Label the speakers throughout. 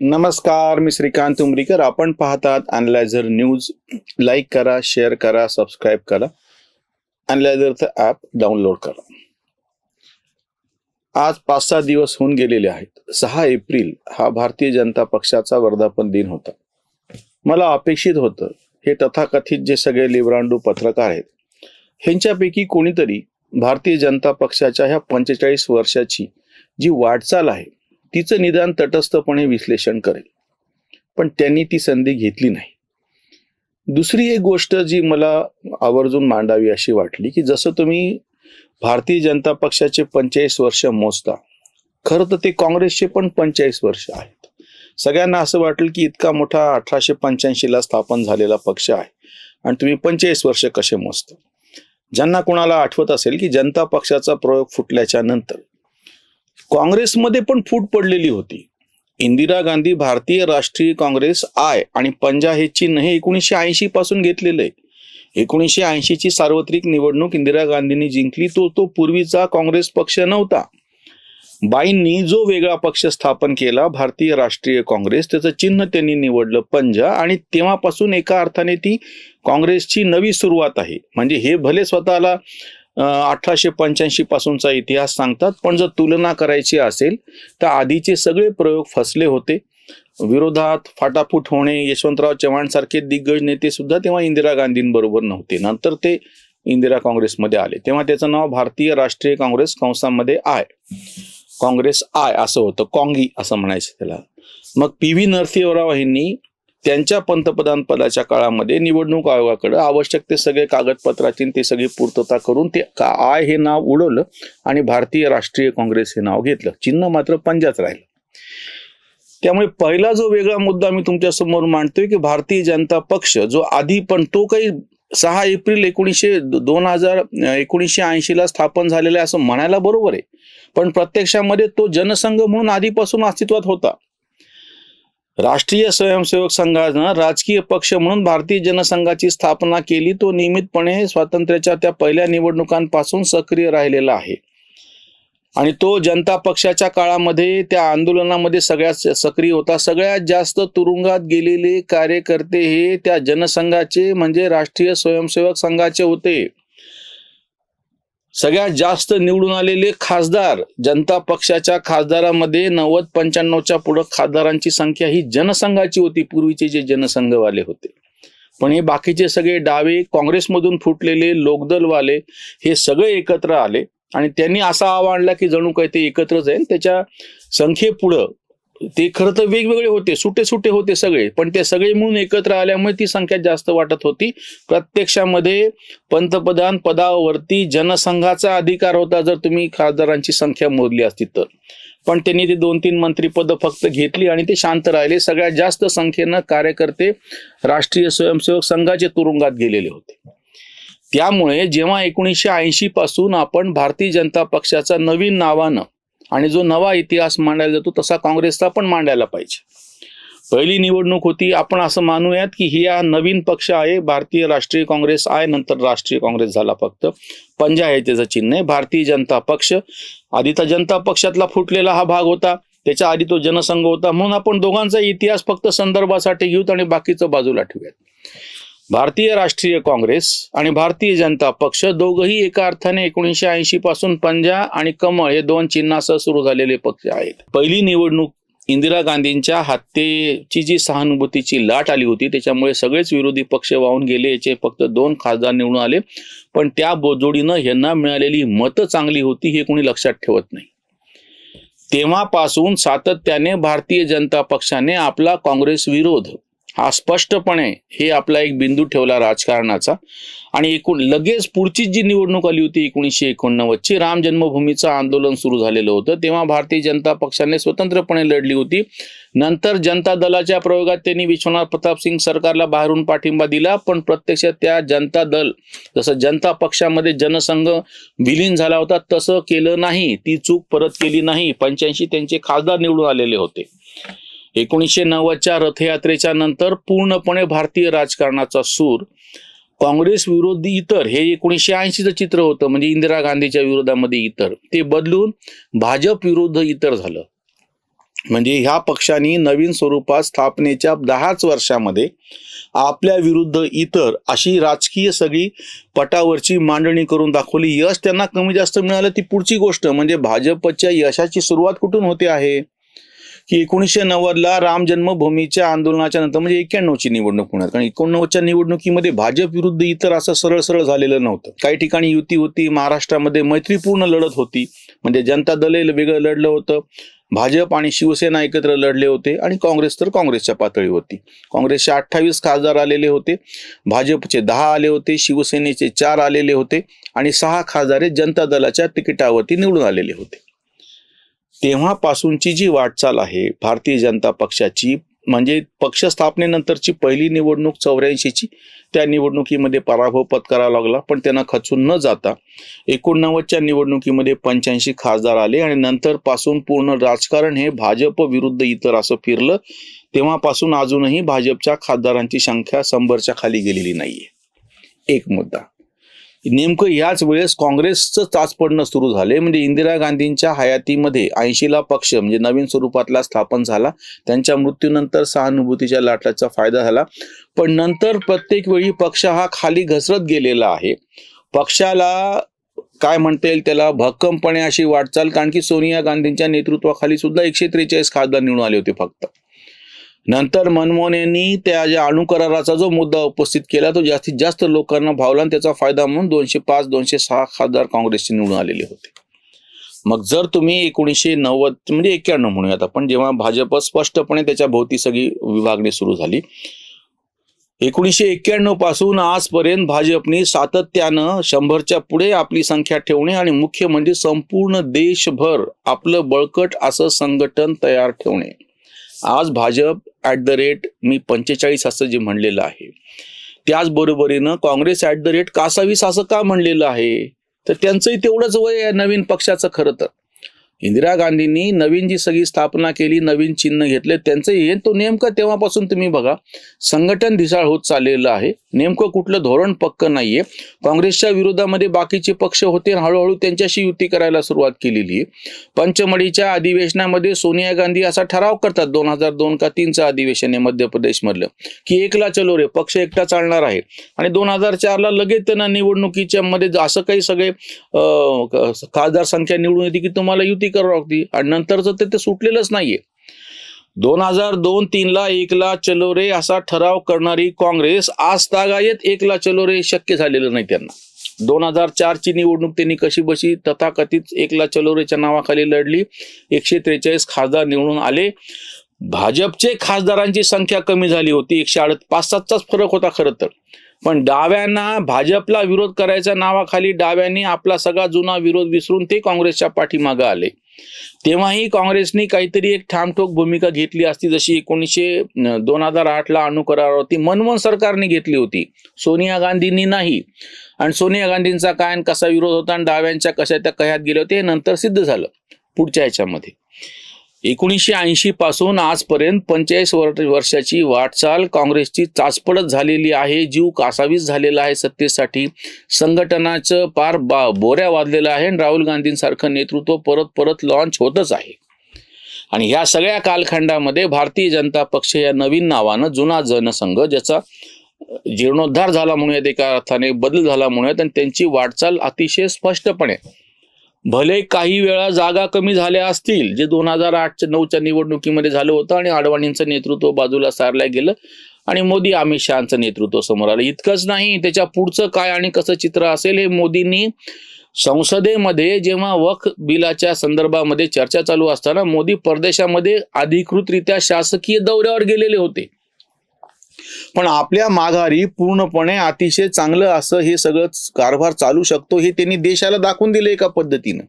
Speaker 1: नमस्कार मी श्रीकांत उमरीकर. आपण पाहतात अनलायझर न्यूज लाईक करा शेअर करा सबस्क्राईब करा. अनलायझरचं ॲप डाउनलोड करा. आज पाच सहा दिवस होऊन गेलेले आहेत. सहा एप्रिल हा भारतीय जनता पक्षाचा वर्धापन दिन होता. मला अपेक्षित होतं हे तथाकथित जे सगळे लिब्रांडू पत्रकार आहेत ह्यांच्यापैकी कोणीतरी भारतीय जनता पक्षाच्या ह्या पंचेचाळीस वर्षाची जी वाटचाल आहे तिचं निदान तटस्थपणे विश्लेषण करेल. पण त्यांनी ती संधी घेतली नाही. दुसरी एक गोष्ट जी मला आवर्जून मांडावी अशी वाटली की जसं तुम्ही भारतीय जनता पक्षाचे पंचेचाळीस वर्ष मोजता खरं तर ते काँग्रेसचे पण पंचेचाळीस वर्ष आहेत. सगळ्यांना असं वाटलं की इतका मोठा अठराशे पंच्याऐंशीला स्थापन झालेला पक्ष आहे आणि तुम्ही पंचेचाळीस वर्ष कसे मोजता? ज्यांना कोणाला आठवत असेल की जनता पक्षाचा प्रयोग फुटल्याच्या नंतर काँग्रेसमध्ये पण फूट पडलेली होती. इंदिरा गांधी भारतीय राष्ट्रीय काँग्रेस आय आणि पंजा हे चिन्ह हे एकोणीसशे ऐंशी पासून घेतलेलं आहे. एकोणीसशे ऐंशी ची सार्वत्रिक निवडणूक इंदिरा गांधींनी जिंकली तो तो पूर्वीचा काँग्रेस पक्ष नव्हता. बाईंनी जो वेगळा पक्ष स्थापन केला भारतीय राष्ट्रीय काँग्रेस त्याचं चिन्ह त्यांनी निवडलं पंजा आणि तेव्हापासून एका अर्थाने ती काँग्रेसची नवी सुरुवात आहे. म्हणजे हे भले स्वतःला अठराशे पंच्याऐंशी पासूनचा इतिहास सांगतात. पण जर तुलना करायची असेल तर आधीचे सगळे प्रयोग फसले होते. विरोधात फाटाफूट होणे यशवंतराव चव्हाण सारखे दिग्गज नेते सुद्धा तेव्हा इंदिरा गांधींबरोबर नव्हते. नंतर ते इंदिरा काँग्रेसमध्ये आले. तेव्हा त्याचं नाव भारतीय राष्ट्रीय काँग्रेस कंसामध्ये आय. काँग्रेस आय असं होतं. काँगी असं म्हणायचं त्याला. मग पी व्ही नरसिंहराव यांनी त्यांच्या पंतप्रधान पदाच्या काळामध्ये निवडणूक आयोगाकडे आवश्यक ते सगळे कागदपत्राची ते सगळी पूर्तता करून ते का- आय हे नाव उडवलं आणि भारतीय राष्ट्रीय काँग्रेस हे नाव घेतलं. चिन्ह मात्र पंजाच राहिलं. त्यामुळे पहिला जो वेगळा मुद्दा मी तुमच्यासमोर मांडतोय की भारतीय जनता पक्ष जो आधी पण तो काही सहा एप्रिल एकोणीसशे दोन हजार एकोणीसशे ऐंशीला स्थापन झालेला आहे असं म्हणायला बरोबर आहे. पण प्रत्यक्षामध्ये तो जनसंघ म्हणून आधीपासून अस्तित्वात होता. राष्ट्रीय स्वयंसेवक संघानं राजकीय पक्ष म्हणून भारतीय जनसंघाची स्थापना केली. तो नियमितपणे स्वातंत्र्याच्या त्या पहिल्या निवडणुकांपासून सक्रिय राहिलेला आहे. आणि तो जनता पक्षाच्या काळामध्ये त्या आंदोलनामध्ये सगळ्यात सक्रिय होता. सगळ्यात जास्त तुरुंगात गेलेले कार्यकर्ते हे त्या जनसंघाचे म्हणजे राष्ट्रीय स्वयंसेवक संघाचे होते. सगळ्यात जास्त निवडून आलेले खासदार जनता पक्षाच्या खासदारामध्ये नव्वद पंच्याण्णवच्या पुढं खासदारांची संख्या ही जनसंघाची होती. पूर्वीचे जे जनसंघवाले होते. पण हे बाकीचे सगळे डावे काँग्रेसमधून फुटलेले लोकदलवाले हे सगळे एकत्र आले आणि त्यांनी असा आव्हानला की जणू काही ते एकत्रच आहे. त्याच्या संख्येपुढं ते खरं तर वेगवेगळे होते सुटे सुटे होते सगळे. पण ते सगळे म्हणून एकत्र आल्यामुळे ती संख्या जास्त वाटत होती. प्रत्यक्षामध्ये पंतप्रधान पदावरती जनसंघाचा अधिकार होता जर तुम्ही खासदारांची संख्या मोजली असती तर. पण त्यांनी ते दोन तीन मंत्रीपद फक्त घेतली आणि ते शांत राहिले. सगळ्यात जास्त संख्येनं कार्यकर्ते राष्ट्रीय स्वयंसेवक संघाचे तुरुंगात गेलेले होते. त्यामुळे जेव्हा एकोणीसशे ऐंशी पासून आपण भारतीय जनता पक्षाचा नवीन नावानं आणि जो नवा इतिहास मांडायला जातो तसा काँग्रेसचा पण मांडायला पाहिजे. पहिली निवडणूक होती आपण असं मानूयात की ही हा नवीन पक्ष आहे भारतीय राष्ट्रीय काँग्रेस आहे नंतर राष्ट्रीय काँग्रेस झाला फक्त. पंजा आहे त्याचं चिन्ह आहे भारतीय जनता पक्ष. आधी तर जनता पक्षातला फुटलेला हा भाग होता त्याच्या आधी तो जनसंघ होता. म्हणून आपण दोघांचा इतिहास फक्त संदर्भासाठी घेऊत आणि बाकीचं बाजूला ठेवूयात. भारतीय राष्ट्रीय काँग्रेस आणि भारतीय जनता पक्ष दोघही एका अर्थाने एकोणीसशे ऐंशी पासून पंजा आणि कमळ हे दोन चिन्हासह सुरू झालेले पक्ष आहेत. पहिली निवडणूक इंदिरा गांधींच्या हत्येची जी सहानुभूतीची लाट आली होती त्याच्यामुळे सगळेच विरोधी पक्ष वाहून गेले याचे फक्त दोन खासदार निवडून आले. पण त्या बोजोडीनं यांना मिळालेली मतं चांगली होती हे कोणी लक्षात ठेवत नाही. तेव्हापासून सातत्याने भारतीय जनता पक्षाने आपला काँग्रेस विरोध हा स्पष्टपणे हे आपला एक बिंदू ठेवला राजकारणाचा. आणि एकूण लगेच पुढची जी निवडणूक आली होती एकोणीसशे एकोणनव्वदची राम जन्मभूमीचं आंदोलन सुरू झालेलं होतं. तेव्हा भारतीय जनता पक्षाने स्वतंत्रपणे लढली होती. नंतर जनता दलाच्या प्रयोगात त्यांनी विश्वनाथ प्रताप सिंग सरकारला बाहेरून पाठिंबा दिला पण प्रत्यक्षात त्या जनता दल जसं जनता पक्षामध्ये जनसंघ विलीन झाला होता तसं केलं नाही. ती चूक परत केली नाही. पंच्याऐंशी त्यांचे खासदार निवडून आलेले होते. एकोणीसशे नव्वदच्या रथयात्रेच्या नंतर पूर्णपणे भारतीय राजकारणाचा सूर. काँग्रेस विरोधी इतर हे एकोणीसशे ऐंशीचं चित्र होतं म्हणजे इंदिरा गांधीच्या विरोधामध्ये इतर. ते बदलून भाजप विरुद्ध इतर झालं. म्हणजे ह्या पक्षांनी नवीन स्वरूपात स्थापनेच्या दहाच वर्षामध्ये आपल्या विरुद्ध इतर अशी राजकीय सगळी पटावरची मांडणी करून दाखवली. यश त्यांना कमी जास्त मिळालं ती पुढची गोष्ट. म्हणजे भाजपच्या यशाची सुरुवात कुठून होते आहे? की एकोणीसशे नव्वदला राम जन्मभूमीच्या आंदोलनाच्या नंतर म्हणजे एक्क्याण्णवची निवडणूक होणार. कारण एकोणनव्वदच्या निवडणुकीमध्ये भाजप विरुद्ध इतर असं सरळ सरळ झालेलं नव्हतं. काही ठिकाणी युती होती महाराष्ट्रामध्ये मैत्रीपूर्ण लढत होती. म्हणजे जनता दल वेगळं लढलं होतं. भाजप आणि शिवसेना एकत्र लढले होते आणि काँग्रेस तर काँग्रेसच्या पातळीवरती काँग्रेसचे अठ्ठावीस खासदार आलेले होते. भाजपचे दहा आले होते शिवसेनेचे चार आलेले होते आणि सहा खासदार हे जनता दलाच्या तिकिटावरती निवडून आलेले होते. तेव्हापासूनची जी वाटचाल आहे भारतीय जनता पक्षाची म्हणजे पक्ष स्थापनेनंतरची पहिली निवडणूक चौऱ्याऐंशीची त्या निवडणुकीमध्ये पराभव पत्करावा लागला पण त्यांना खचून न जाता एकोणनव्वदच्या निवडणुकीमध्ये पंच्याऐंशी खासदार आले आणि नंतरपासून पूर्ण राजकारण हे भाजप विरुद्ध इतर असं फिरलं. तेव्हापासून अजूनही भाजपच्या खासदारांची संख्या शंभरच्या खाली गेलेली नाहीये. एक मुद्दा. नेमकं याच वेळेस काँग्रेसचं चाच पडणं सुरू झाले म्हणजे इंदिरा गांधींच्या हयातीमध्ये ऐंशीला पक्ष म्हणजे नवीन स्वरूपातला स्थापन झाला. त्यांच्या मृत्यूनंतर सहानुभूतीच्या लाटाचा फायदा झाला. पण नंतर प्रत्येक वेळी पक्ष हा खाली घसरत गेलेला आहे. पक्षाला काय म्हणता येईल त्याला? भक्कमपणे अशी वाटचाल कारण की सोनिया गांधींच्या नेतृत्वाखाली सुद्धा एकशे त्रेचाळीस खासदार निवडून आले होते फक्त. नंतर मनमोहन यांनी त्या ज्या अणुकराराचा जो मुद्दा उपस्थित केला तो जास्तीत जास्त लोकांना भावला आणि त्याचा फायदा म्हणून दोनशे पाच दोनशे सहा खासदार काँग्रेसचे निवडून आलेले होते. मग जर तुम्ही एकोणीसशे नव्वद म्हणजे एक्क्याण्णव म्हणूयात आपण जेव्हा भाजप स्पष्टपणे त्याच्या भोवती सगळी विभागणी सुरू झाली एकोणीसशे एक्क्याण्णवपासून आजपर्यंत भाजपने सातत्यानं शंभरच्या पुढे आपली संख्या ठेवणे आणि मुख्य म्हणजे संपूर्ण देशभर आपलं बळकट असं संघटन तयार ठेवणे. आज भाजप ॲट द रेट मी पंचेचाळीस असं जे म्हणलेलं आहे. त्याचबरोबरीनं काँग्रेस ॲट द रेट कासावीस असं का म्हणलेलं आहे? तर त्यांचंही तेवढंच वय आहे नवीन पक्षाचं खरं तर. इंदिरा गांधींनी नवीन जी सगळी स्थापना केली नवीन चिन्ह घेतले त्यांचं हे तो नेमकं तेव्हापासून तुम्ही बघा संघटन ढिसाळ होत चाललेलं आहे. नेमकं कुठलं धोरण पक्क नाहीये. काँग्रेसच्या विरोधामध्ये बाकीचे पक्ष होते आणि हळूहळू त्यांच्याशी युती करायला सुरुवात केलेली आहे. पंचमढीच्या अधिवेशनामध्ये सोनिया गांधी असा ठराव करतात दोन हजार दोन का तीनचं अधिवेशन आहे मध्य प्रदेशमधलं की एकला चलो रे पक्ष एकटा चालणार आहे. आणि दोन हजार चारला लगेच त्यांना निवडणुकीच्या मध्ये असं काही सगळे खासदार संख्या निवडून येते की तुम्हाला युती करावं लागते. आणि नंतरचं ते- ते सुटलेलंच नाहीये. दोन हजार दोन तीनला एकला चलो रे असा ठराव करणारी काँग्रेस आज तागायत एकला चलो रे शक्य झालेलं नाही त्यांना. दोन हजार चारची निवडणूक त्यांनी कशी बशी तथाकथित एकला चलो रेच्या नावाखाली लढली. एकशे त्रेचाळीस खासदार निवडून आले. भाजपचे खासदारांची संख्या कमी झाली होती. एकशे अडत पाच सातचाच फरक होता खरं तर. पण डाव्यांना भाजपला विरोध करायच्या नावाखाली डाव्यांनी आपला सगळा जुना विरोध विसरून ते काँग्रेसच्या पाठीमागं आले. तेव्हाही काँग्रेसनी काहीतरी एक ठामठोक भूमिका घेतली असती जशी एकोणीसशे दोन हजार आठला अणुकरारावरती मनमोहन सरकारने घेतली होती. सोनिया गांधींनी नाही. आणि सोनिया गांधींचा काय आणि कसा विरोध होता आणि डाव्यांच्या कशा त्या कह्यात गेले होते हे नंतर सिद्ध झालं पुढच्या ह्याच्यामध्ये. एकोणीसशे ऐंशी पासून आजपर्यंत पंचेचाळीस वर्षाची वाटचाल काँग्रेसची चाचपडत झालेली आहे. जीव कासावीस झालेला आहे सत्तेसाठी. संघटनाचं पार बा बोऱ्या वाजलेलं आहे आणि राहुल गांधींसारखं नेतृत्व परत परत लॉन्च होतच आहे. आणि ह्या सगळ्या कालखंडामध्ये भारतीय जनता पक्ष या नवीन नावानं जुना जनसंघ ज्याचा जीर्णोद्धार झाला म्हणूयात एका अर्थाने बदल झाला म्हणूयात आणि त्यांची वाटचाल अतिशय स्पष्टपणे भले काही वेळा जागा कमी झाल्या असतील जे दोन हजार आठच्या नऊच्या निवडणुकीमध्ये झालं होतं आणि अडवाणींचं नेतृत्व बाजूला सारलं गेलं आणि मोदी अमित शहाचं नेतृत्व समोर आलं. इतकंच नाही त्याच्या पुढचं काय आणि कसं चित्र असेल हे मोदींनी संसदेमध्ये जेव्हा वक्फ बिलाच्या संदर्भामध्ये चर्चा चालू असताना मोदी परदेशामध्ये अधिकृतरित्या शासकीय दौऱ्यावर गेलेले होते. पण आपल्या माघारी पूर्णपणे अतिशय चांगलं असं हे सगळं कारभार चालू शकतो हे त्यांनी देशाला दाखवून दिले एका पद्धतीनं.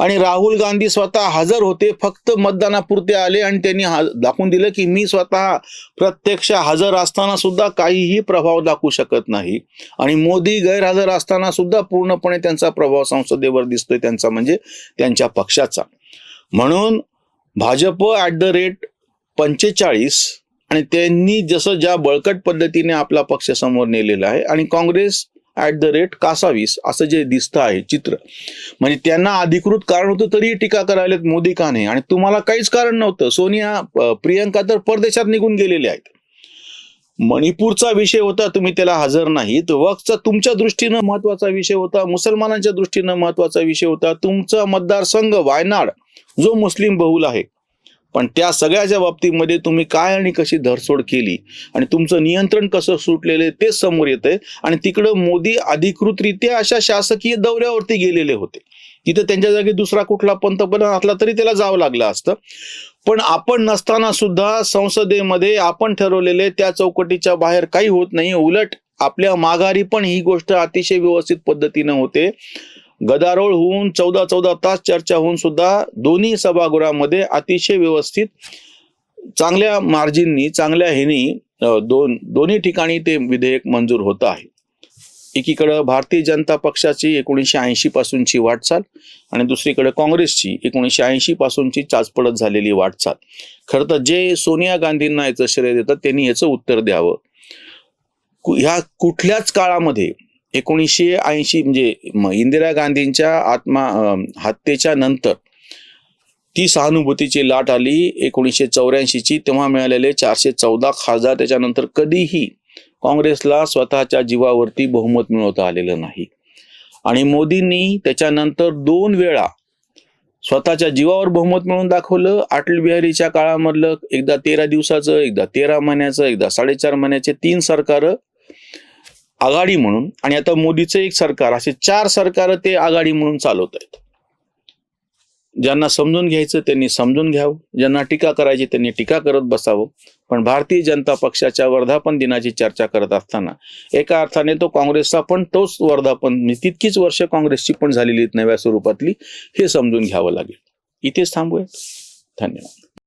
Speaker 1: आणि राहुल गांधी स्वतः हजर होते फक्त मतदानापुरते आले आणि त्यांनी दाखवून दिलं की मी स्वतः प्रत्यक्ष हजर असताना सुद्धा काहीही प्रभाव दाखवू शकत नाही. आणि मोदी गैरहजर असताना सुद्धा पूर्णपणे त्यांचा प्रभाव संसदेवर दिसतोय त्यांचा म्हणजे त्यांच्या पक्षाचा. म्हणून भाजप ॲट द रेट पंचेचाळीस आणि त्यांनी जसं ज्या बळकट पद्धतीने आपला पक्ष समोर नेलेला आहे आणि काँग्रेस ॲट द रेट कासावीस असं जे दिसतं आहे चित्र. म्हणजे त्यांना अधिकृत कारण होतं तरीही टीका करायला मोदी का नाही? आणि तुम्हाला काहीच कारण नव्हतं. सोनिया प्रियंका तर परदेशात निघून गेलेले आहेत. मणिपूरचा विषय होता तुम्ही त्याला हजर नाहीत. वक्तचा तुमच्या दृष्टीनं महत्त्वाचा विषय होता मुसलमानांच्या दृष्टीनं महत्त्वाचा विषय होता. तुमचा मतदारसंघ वायनाड जो मुस्लिम बहुल आहे पण त्या सगळ्याच्या बाबतीमध्ये तुम्ही काय आणि कशी धरसोड केली आणि तुमचं नियंत्रण कसं सुटलेलं आहे समोर येत आहे आणि तिकडं मोदी अधिकृतरित्या अशा शासकीय दौऱ्यावरती गेलेले होते. तिथं त्यांच्या जागी दुसरा कुठला पंतप्रधान असला तरी त्याला जावं लागलं असतं. पण आपण नसताना सुद्धा संसदेमध्ये आपण ठरवलेले त्या चौकटीच्या बाहेर काही होत नाही. उलट आपल्या माघारी पण ही गोष्ट अतिशय व्यवस्थित पद्धतीनं होते. गदारोळ होऊन चौदा चौदा तास चर्चा होऊन सुद्धा दोन्ही सभागृहामध्ये अतिशय व्यवस्थित चांगल्या मार्जिननी चांगल्या ह्यानी दोन दोन्ही ठिकाणी ते विधेयक मंजूर होत आहे. एकीकडं भारतीय जनता पक्षाची एकोणीसशे ऐंशी पासूनची वाटचाल आणि दुसरीकडे काँग्रेसची एकोणीसशे ऐंशी पासूनची चाचपडत झालेली वाटचाल. खरं तर जे सोनिया गांधींना याचं श्रेय देतात त्यांनी याचं उत्तर द्यावं. ह्या कुठल्याच काळामध्ये एकोणीसशे ऐंशी म्हणजे इंदिरा गांधींच्या आत्मा हत्येच्या नंतर ती सहानुभूतीची लाट आली एकोणीसशे चौऱ्याऐंशीची. तेव्हा मिळालेले चारशे चौदा खासदार. त्याच्यानंतर कधीही काँग्रेसला स्वतःच्या जीवावरती बहुमत मिळवता आलेलं नाही. आणि मोदींनी त्याच्यानंतर दोन वेळा स्वतःच्या जीवावर बहुमत मिळवून दाखवलं. अटल बिहारीच्या काळामधलं एकदा तेरा दिवसाचं एकदा तेरा महिन्याचं एकदा साडेचार महिन्याचे तीन सरकार आघाडी म्हणून आणि आता मोदीचं एक सरकार असे चार सरकार ते आघाडी म्हणून चालवत आहेत. ज्यांना समजून घ्यायचं त्यांनी समजून घ्यावं ज्यांना टीका करायची त्यांनी टीका करत बसावं. पण भारतीय जनता पक्षाच्या वर्धापन दिनाची चर्चा करत असताना एका अर्थाने तो काँग्रेसचा पण तोच वर्धापन तितकीच वर्ष काँग्रेसची पण झालेली नव्या स्वरूपातली हे समजून घ्यावं लागेल. इथेच थांबूया धन्यवाद.